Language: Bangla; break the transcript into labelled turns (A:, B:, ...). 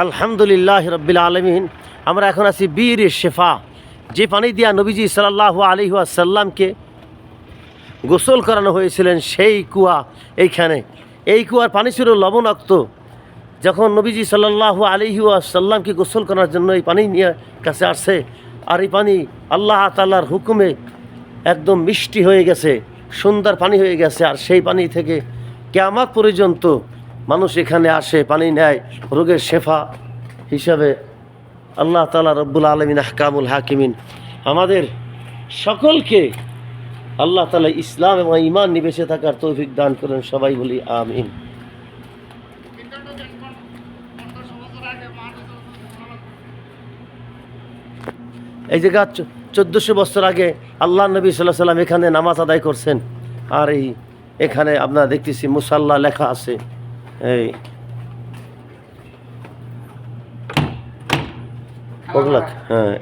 A: আলহামদুলিল্লাহ রব্বিল আলমিন। আমরা এখন আছি বীর শেফা। যে পানি দিয়া নবীজি সাল্লাহ আলী সাল্লামকে গোসল করানো হয়েছিলেন, সেই কুয়া এইখানে। এই কুয়ার পানি ছিল লবণাক্ত। যখন নবীজি সাল্লাহ আলী সাল্লামকে গোসল করার জন্য এই পানি নিয়ে কাছে আসছে, আর এই পানি আল্লাহ তাল্লার হুকুমে একদম মিষ্টি হয়ে গেছে, সুন্দর পানি হয়ে গেছে, আর সেই পানি থেকে কেয়ামাত পর্যন্ত মানুষ এখানে আসে, পানি নেয়, রোগের শেফা হিসাবে আল্লাহ তালা রব্বুল আলমিন আহকামুল হাকিমিন আমাদের সকলকে আল্লাহ তালা ইসলাম এবং ইমান নিবেশে থাকার তৌফিক দান করেন, সবাই বলি আমিন। এই জায়গা চোদ্দোশো বছর আগে আল্লাহ নবী সাল্লাহ সাল্লাম এখানে নামাজ আদায় করছেন। আর এই এখানে আপনারা দেখতেছি মুসাল্লা লেখা আছে। এই। ওগুলা হ্যাঁ